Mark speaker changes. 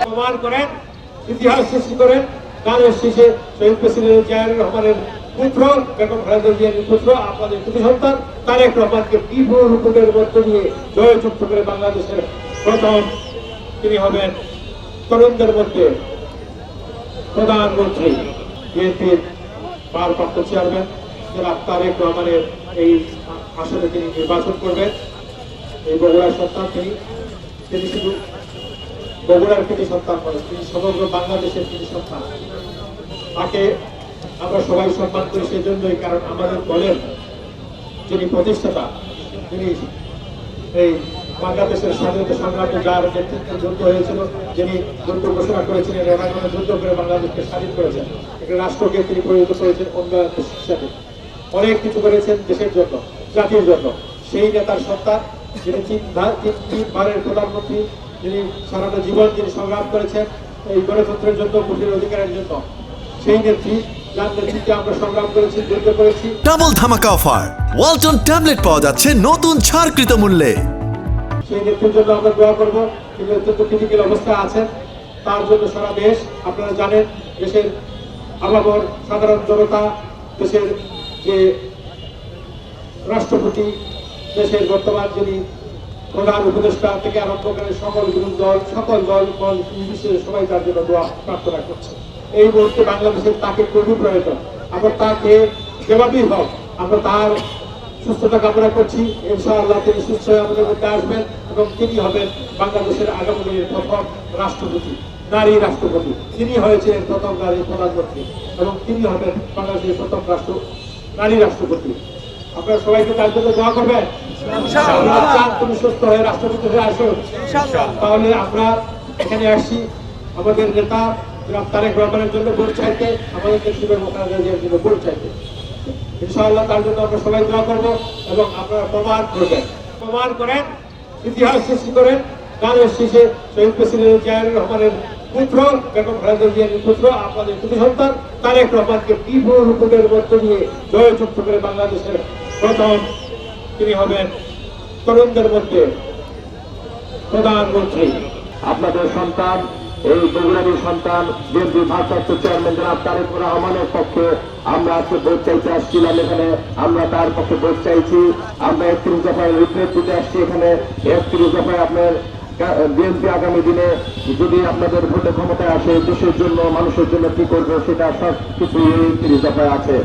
Speaker 1: প্রমাণ করেন, ইতিহাস সৃষ্টি করেন গানের শেষে শহীদ প্রেসিডেন্ট জিয়াউর রহমানের পুত্র, বেগম খালেদা জিয়ার পুত্র আপনাদের প্রতি সন্তান তারেক রহমানকে বিপুল রূপকের মধ্য দিয়ে জয়যুক্ত করে বাংলাদেশের প্রথম তিনি হবেন তরুণদের মধ্যে প্রধানমন্ত্রী। বিএনপির ভারপ্রাপ্ত চেয়ারম্যান জনাব তারেক রহমানের এই আসনে তিনি নির্বাচন করবেন। এই বগুড়ার সন্তান তিনি। তিনি শুধু বগুড়ার কৃতি সন্তান নয়, তিনি সমগ্র বাংলাদেশের কৃতি সন্তান। তাকে আমরা সবাই সম্মান করি সেজন্যই, কারণ আমাদের দলের যিনি প্রতিষ্ঠাতা তিনি এই বাংলাদেশের স্বাধীনতা সংগ্রামে যার নেতৃত্বে যুদ্ধ হয়েছিল, যিনি যুদ্ধ ঘোষণা করেছিলেন রেমাগণে যুদ্ধ করে বাংলাদেশকে স্বাধীন করেছেন। একটা রাষ্ট্রকে তিনি পরিণত করেছেন দেশ হিসাবে। অনেক কিছু করেছেন দেশের জন্য জাতির জন্য। সেই নেতার সন্তান যিনি তিনবারের প্রধানমন্ত্রী যিনি সারাটা জীবন তিনি সংগ্রাম করেছেন এই গণতন্ত্রের জন্য ভোটের অধিকারের জন্য। সেই নেত্রী যার নেতৃত্বে আমরা সংগ্রাম করেছি যুদ্ধ করেছি।
Speaker 2: ডাবল ধামাকা অফার। ওয়ালটন ট্যাবলেট পাওয়া যাচ্ছে নতুন ছাড়কৃত মূল্যে।
Speaker 1: সেই নেত্রীর জন্য আমরা দোয়া করব তিনি অত্যন্ত ক্রিটিক্যাল অবস্থায় আছেন। তার জন্য সারা দেশ আপনারা জানেন দেশের আবাবর সাধারণ জনতা দেশের যে রাষ্ট্রপতি দেশের বর্তমান যিনি প্রধান উপদেষ্টা থেকে আরম্ভ করে সকল বিরোধী দল, সকল দল নির্বিশেষে সবাই তার জন্য দোয়া প্রার্থনা করছে। এই মুহূর্তে বাংলাদেশের তাকে খুবই প্রয়োজন। আমরা তাকে জবাবই হোক, আমরা তার সুস্থতা কামনা করছি। ইনশাআল্লাহ তিনি সুস্থ হয়ে আমাদের মধ্যে আসবেন এবং তিনি হবেন বাংলাদেশের আগামী দিনের প্রথম রাষ্ট্রপতি, নারী রাষ্ট্রপতি। তিনি হয়েছিলেন প্রথম নারী প্রধানমন্ত্রী এবং তিনি হবেন বাংলাদেশের প্রথম রাষ্ট্র নারী রাষ্ট্রপতি। আপনারা সবাইকে তার জন্য দোয়া করবেন। তুমি সুস্থ হয়ে রাষ্ট্রপতি হয়ে আসো। তাহলে আমরা এখানে আসছি আমাদের নেতা জনাব তারেক রহমানের জন্য ভোট চাইতে আমাদের নেত্রী মোকাবিলা জন্য ভোট চাইতে ইনশাআল্লাহ তার জন্য আমরা সবাই দোয়া করব এবং আপনারা প্রমাণ করবেন। প্রমাণ করেন ইতিহাস সৃষ্টি করেন। গানের শেষে শহীদ প্রেসিডেন্ট জিয়াউর রহমানের পুত্র, বেগম খালেদা জিয়ার পুত্র, আপনাদের প্রতি সন্তান, তারেক রহমানকে বিপুল রূপকের মধ্য দিয়ে জয়যুক্ত করে বাংলাদেশের প্রথম তিনি হবেন তরুণদের মধ্যে প্রধানমন্ত্রী।
Speaker 3: আপনাদের সন্তান, এই বগুড়ারই সন্তান, বিএনপি ভারপ্রাপ্ত চেয়ারম্যান জনাব তারেক রহমানের পক্ষে আমরা আজকে ভোট চাইতে আসছিলাম এখানে। আমরা তার পক্ষে ভোট চাইছি। আমরা একত্রিশ দফায় রিপ্লেট দিতে আসছি এখানে। একত্রিশ দফায় আপনার বিএনপি আগামী দিনে যদি আপনাদের ভোটে ক্ষমতায় আসে, দেশের জন্য, মানুষের জন্য কি করবে, সেটা সব কিছু এই একত্রিশ দফায় আছে।